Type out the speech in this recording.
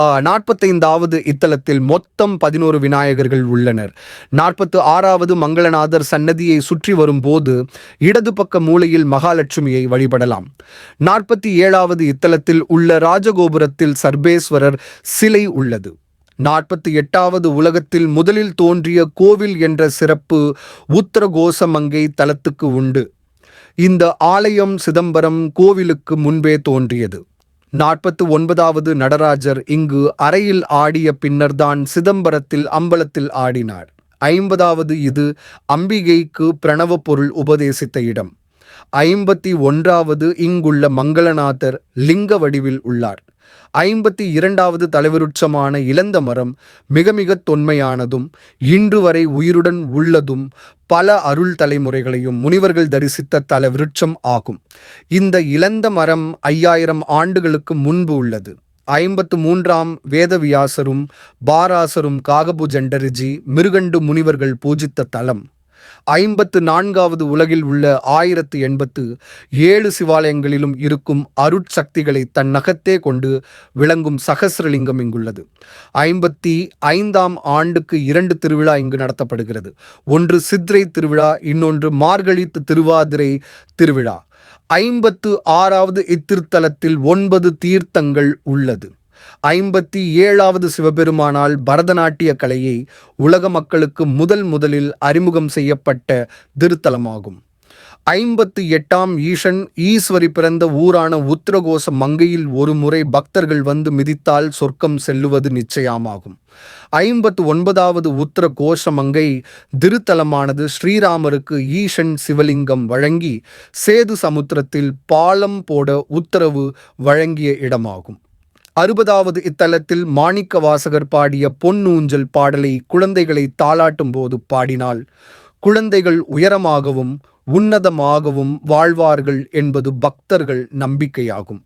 நாற்பத்தைந்தாவது இத்தலத்தில் மொத்தம் பதினோரு விநாயகர்கள் உள்ளனர். நாற்பத்து ஆறாவது மங்களநாதர் சன்னதியை சுற்றி வரும்போது இடது பக்க மூலையில் மகாலட்சுமியை வழிபடலாம். நாற்பத்தி ஏழாவது இத்தலத்தில் உள்ள ராஜகோபுரத்தில் சர்பேஸ்வரர் சிலை உள்ளது. நாற்பத்தி எட்டாவது உலகத்தில் முதலில் தோன்றிய கோவில் என்ற சிறப்பு உத்தரகோசமங்கை தலத்துக்கு உண்டு. இந்த ஆலயம் சிதம்பரம் கோவிலுக்கு முன்பே தோன்றியது. நாற்பத்து ஒன்பதாவது நடராஜர் இங்கு அறையில் ஆடிய பின்னர்தான் சிதம்பரத்தில் அம்பலத்தில் ஆடினார். ஐம்பதாவது இது அம்பிகைக்கு பிரணவ பொருள் உபதேசித்த இடம். ஐம்பத்தி ஒன்றாவது இங்குள்ள மங்களநாதர் லிங்க வடிவில் உள்ளார். ஐம்பத்தி இரண்டாவது தலைவருட்சமான இளந்த மரம் மிக மிக தொன்மையானதும் இன்று வரை உயிருடன் உள்ளதும் பல அருள் தலைமுறைகளையும் முனிவர்கள் தரிசித்த தல விருட்சம் ஆகும். இந்த இளந்த மரம் ஐயாயிரம் ஆண்டுகளுக்கு முன்பு உள்ளது. ஐம்பத்து மூன்றாம் வேதவியாசரும் பாராசரும் காகபுஜண்டரிஜி மிருகண்டு முனிவர்கள் பூஜித்த தலம். ஐம்பத்து நான்காவது உலகில் உள்ள ஆயிரத்து எண்பத்து ஏழு சிவாலயங்களிலும் இருக்கும் அருட்சக்திகளை தன் நகத்தே கொண்டு விளங்கும் சகசிரலிங்கம் இங்குள்ளது. ஐம்பத்தி ஐந்தாம் ஆண்டுக்கு இரண்டு திருவிழா இங்கு நடத்தப்படுகிறது. ஒன்று சித்ரை திருவிழா இன்னொன்று மார்கழித்து திருவாதிரை திருவிழா. ஐம்பத்து ஆறாவது இத்திருத்தலத்தில் ஒன்பது தீர்த்தங்கள் உள்ளது. ஐம்பத்தி ஏழாவது சிவபெருமானால் பரதநாட்டிய கலையை உலக மக்களுக்கு முதல் முதலில் அறிமுகம் செய்யப்பட்ட திருத்தலமாகும். ஐம்பத்து எட்டாம் ஈசன் ஈஸ்வரி பிறந்த ஊரான உத்திரகோச மங்கையில் ஒரு முறை பக்தர்கள் வந்து மிதித்தால் சொர்க்கம் செல்லுவது நிச்சயமாகும். ஐம்பத்து ஒன்பதாவது உத்திர கோஷ மங்கை திருத்தலமானது ஸ்ரீராமருக்கு ஈசன் சிவலிங்கம் வழங்கி சேது சமுத்திரத்தில் பாலம் போட உத்தரவு வழங்கிய இடமாகும். அறுபதாவது இத்தலத்தில் மாணிக்க வாசகர் பாடிய பொன்னூஞ்சல் பாடலை குழந்தைகளை தாளாட்டும் போது பாடினால் குழந்தைகள் உயரமாகவும் உன்னதமாகவும் வாழ்வார்கள் என்பது பக்தர்கள் நம்பிக்கையாகும்.